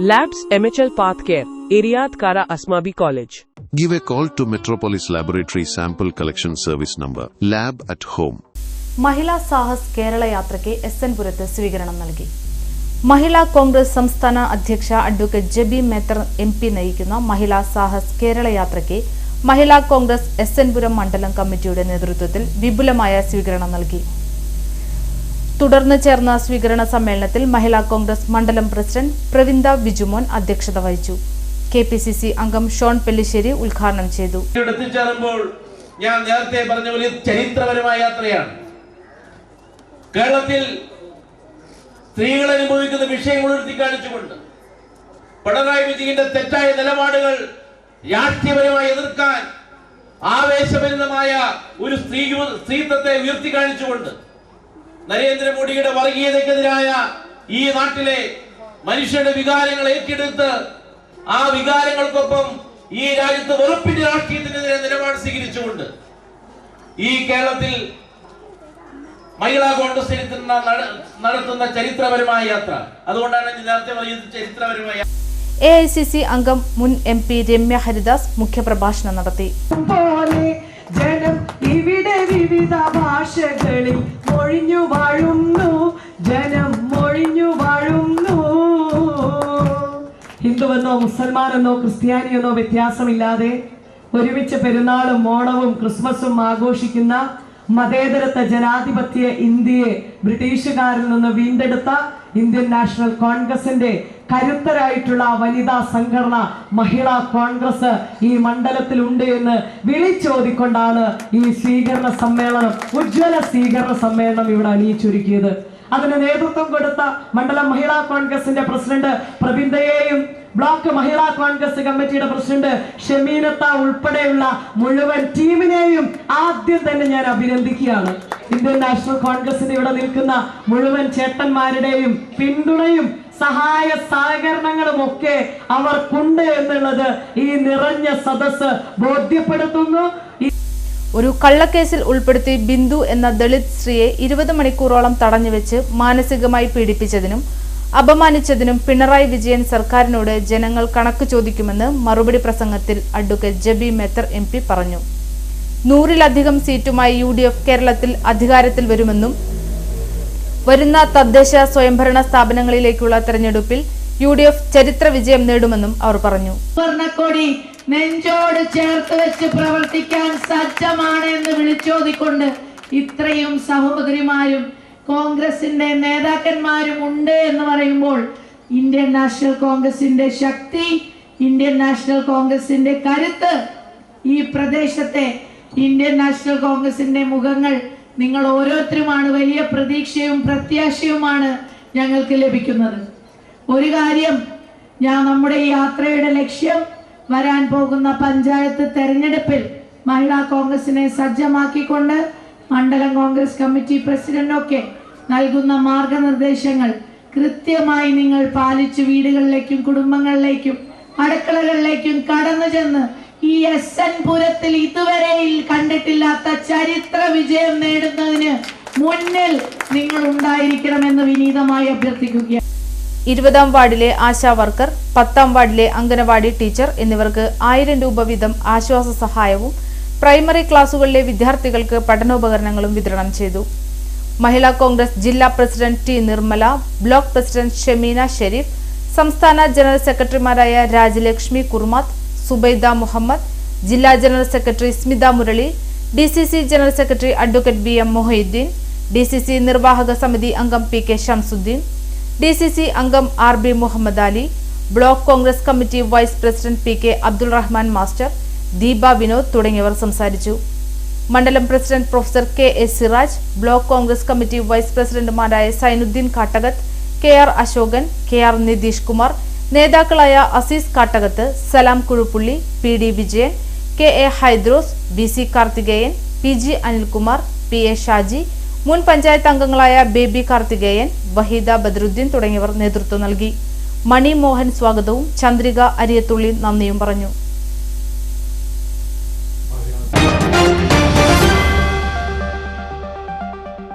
Labs MHL Path Care, Iriad Kara Asmabi College. Give a call to Metropolis Laboratory Sample Collection Service number Lab at Home. മഹിളാ സാഹസ് കേരള യാത്രയ്ക്ക് S N പുരത്ത് സ്വീകരണം നൽകി മഹിളാ കോൺഗ്രസ് സംസ്ഥാന അധ്യക്ഷ advocate Jebi Mather M P നയിക്കുന്ന മഹിളാ സാഹസ് കേരള യാത്രയ്ക്ക് Mahila Congress S N Puram മണ്ഡലം കമ്മിറ്റിയുടെ നേതൃത്വത്തിൽ വിപുലമായ സ്വീകരണം നൽകി തുടർന്ന് ചേർന്ന സ്വീകരണ സമ്മേളനത്തിൽ മഹിളാ കോൺഗ്രസ് മണ്ഡലം പ്രസിഡന്റ് പ്രവിന്ദ വിജുമോൻ അധ്യക്ഷത വഹിച്ചു. കെ പി സി സി അംഗം ഷോൺ പെല്ലിശ്ശേരി ഉദ്ഘാടനം ചെയ്തു. ഞാൻ നേരത്തെ പറഞ്ഞ വലിയ ചരിത്രപരമായ യാത്രയാണ്. കേരളത്തിൽ സ്ത്രീകൾ അനുഭവിക്കുന്ന വിഷയങ്ങൾ ഉയർത്തി കാണിച്ചുകൊണ്ട് പിണറായി വിജയന്റെ തെറ്റായ നിലപാടുകൾ രാഷ്ട്രീയപരമായി എതിർക്കാൻ ആവേശഭരിതമായ ഒരു സ്ത്രീ സ്ത്രീത്വത്തെ ഉയർത്തി കാണിച്ചുകൊണ്ട് നരേന്ദ്രമോദിയുടെ വർഗീയതയ്ക്കെതിരായ ഈ നാട്ടിലെ മനുഷ്യരുടെ വികാരങ്ങൾ ഏറ്റെടുത്ത് ആ വികാരങ്ങൾക്കൊപ്പം ഈ രാജ്യത്ത് വെറുപ്പിന്റെ രാഷ്ട്രീയത്തിനെതിരെ നിലപാട് സ്വീകരിച്ചുകൊണ്ട് ഈ കേരളത്തിൽ മഹിളാ കോൺഗ്രസ് നടത്തുന്ന ചരിത്രപരമായ യാത്ര. അതുകൊണ്ടാണ് ഞാൻ നേരത്തെ പറയുന്നത് ചരിത്രപരമായ എ ഐ സി സി അംഗം മുൻ എം പി രമ്യ ഹരിദാസ് മുഖ്യപ്രഭാഷണം നടത്തി. ജനം ഇവിടെ വിവിധ ഭാഷകളിൽ മൊഴിഞ്ഞു വാഴുന്നു ജനം മൊഴിഞ്ഞു വാഴുന്നു. ഹിന്ദുവെന്നോ മുസൽമാനെന്നോ ക്രിസ്ത്യാനിയെന്നോ വ്യത്യാസമില്ലാതെ ഒരുമിച്ച് പെരുന്നാളും ഓണവും ക്രിസ്മസും ആഘോഷിക്കുന്ന മതേതരത്വ ജനാധിപത്യ ഇന്ത്യയെ ബ്രിട്ടീഷുകാരിൽ നിന്ന് വീണ്ടെടുത്ത ഇന്ത്യൻ നാഷണൽ കോൺഗ്രസിന്റെ കരുത്തരായിട്ടുള്ള വനിതാ സംഘടന മഹിളാ കോൺഗ്രസ് ഈ മണ്ഡലത്തിൽ ഉണ്ട് എന്ന് വിളിച്ചോതിക്കൊണ്ടാണ് ഈ സ്വീകരണ സമ്മേളനം ഉജ്ജ്വല സ്വീകരണ സമ്മേളനം ഇവിടെ അണിയിച്ചൊരുക്കിയത്. അതിന് നേതൃത്വം കൊടുത്ത മണ്ഡലം മഹിളാ കോൺഗ്രസിന്റെ പ്രസിഡന്റ് പ്രബിന്ദയെയും ബ്ലോക്ക് മഹിളാ കോൺഗ്രസ് കമ്മിറ്റിയുടെ പ്രസിഡന്റ് ഷമീനത്ത ഉൾപ്പെടെയുള്ള മുഴുവൻ ടീമിനെയും ആദ്യം തന്നെ ഞാൻ അഭിനന്ദിക്കുകയാണ്. ഇന്ത്യൻ നാഷണൽ കോൺഗ്രസിന് ഇവിടെ നിൽക്കുന്ന മുഴുവൻ ചേട്ടന്മാരുടെയും പിന്തുണയും സഹായ സഹകരണങ്ങളും ഒക്കെ അവർക്കുണ്ട് എന്നുള്ളത് ഈ നിറഞ്ഞ സദസ് ബോധ്യപ്പെടുത്തുന്നു. ഒരു കള്ളക്കേസിൽ ഉൾപ്പെടുത്തി ബിന്ദു എന്ന ദളിത് സ്ത്രീയെ ഇരുപത് മണിക്കൂറോളം തടഞ്ഞുവെച്ച് മാനസികമായി പീഡിപ്പിച്ചതിനും അപമാനിച്ചതിനും പിണറായി വിജയൻ സർക്കാരിനോട് ജനങ്ങൾ കണക്ക് ചോദിക്കുമെന്ന് മറുപടി പ്രസംഗത്തിൽ അഡ്വക്കേറ്റ് ജബി മെത്തർ എം പറഞ്ഞു. നൂറിലധികം സീറ്റുമായി യു കേരളത്തിൽ അധികാരത്തിൽ വരുമെന്നും വരുന്ന തദ്ദേശ സ്വയംഭരണ സ്ഥാപനങ്ങളിലേക്കുള്ള തെരഞ്ഞെടുപ്പിൽ യു ഡി എഫ് ചരിത്ര വിജയം നേടുമെന്നും അവർ പറഞ്ഞു. സ്വർണക്കൊടി നെഞ്ചോട് ചേർത്ത് വെച്ച് പ്രവർത്തിക്കാൻ സജ്ജമാണ് എന്ന് വിളിച്ചോതിക്കൊണ്ട് ഇത്രയും സഹോദരിമാരും കോൺഗ്രസിന്റെ നേതാക്കന്മാരും ഉണ്ട് എന്ന് പറയുമ്പോൾ ഇന്ത്യൻ നാഷണൽ കോൺഗ്രസിന്റെ ശക്തി ഇന്ത്യൻ നാഷണൽ കോൺഗ്രസിന്റെ കരുത്ത് ഈ പ്രദേശത്തെ ഇന്ത്യൻ നാഷണൽ കോൺഗ്രസിന്റെ മുഖങ്ങൾ നിങ്ങൾ ഓരോരുത്തരുമാണ് വലിയ പ്രതീക്ഷയും പ്രത്യാശയുമാണ് ഞങ്ങൾക്ക് ലഭിക്കുന്നത്. ഒരു കാര്യം ഞാൻ നമ്മുടെ യാത്രയുടെ ലക്ഷ്യം വരാൻ പോകുന്ന പഞ്ചായത്ത് തെരഞ്ഞെടുപ്പിൽ മഹിളാ കോൺഗ്രസിനെ സജ്ജമാക്കിക്കൊണ്ട് മണ്ഡലം കോൺഗ്രസ് കമ്മിറ്റി പ്രസിഡന്റൊക്കെ നൽകുന്ന മാർഗനിർദ്ദേശങ്ങൾ കൃത്യമായി നിങ്ങൾ പാലിച്ച് വീടുകളിലേക്കും കുടുംബങ്ങളിലേക്കും അടുക്കളകളിലേക്കും കടന്നു ചെന്ന് ഈ എസ് എൻ പുരത്തിൽ ഇതുവരെ കണ്ടിട്ടില്ലാത്ത ചരിത്ര വിജയം നേടുന്നതിന് മുന്നിൽ നിങ്ങൾ ഉണ്ടായിരിക്കണമെന്ന് വിനീതമായി അഭ്യർത്ഥിക്കുകയാണ്. ഇരുപതാം വാർഡിലെ ആശാ വർക്കർ പത്താം വാർഡിലെ അംഗനവാടി ടീച്ചർ എന്നിവർക്ക് ആയിരം രൂപ വീതം ആശ്വാസ സഹായവും പ്രൈമറി ക്ലാസുകളിലെ വിദ്യാർത്ഥികൾക്ക് പഠനോപകരണങ്ങളും വിതരണം ചെയ്തു. മഹിളാ കോൺഗ്രസ് ജില്ലാ president T Nirmala block president Shameena Sherif സംസ്ഥാന ജനറൽ സെക്രട്ടറിമാരായ രാജലക്ഷ്മി കുർമാത്ത് സുബൈദ മുഹമ്മദ് ജില്ലാ general secretary Smitha Murali D C C general secretary advocate B M Mohiddeen D C C നിർവാഹക സമിതി അംഗം P K Shamsuddin D C C അംഗം R B Muhammad Ali block Congress committee vice president P K Abdul Rahman master Deepa Vinod തുടങ്ങിയവർ സംസാരിച്ചു. മണ്ഡലം president professor K S Siraj block Congress committee vice പ്രസിഡന്റുമാരായ Zainuddin Kattakath K R Ashokan K R Nitheesh Kumar നേതാക്കളായ Azeez Kattakath Salam Kuzhuppilly P D Vijayan K A Hydros B C Karthikeyan P G Anilkumar P A Shaji മുൻ പഞ്ചായത്ത് അംഗങ്ങളായ baby Karthikeyan Waheeda Badruddin തുടങ്ങിയവർ നേതൃത്വം നൽകി. മണിമോഹൻ സ്വാഗതവും ചന്ദ്രിക അരിയത്തുള്ളി നന്ദിയും പറഞ്ഞു.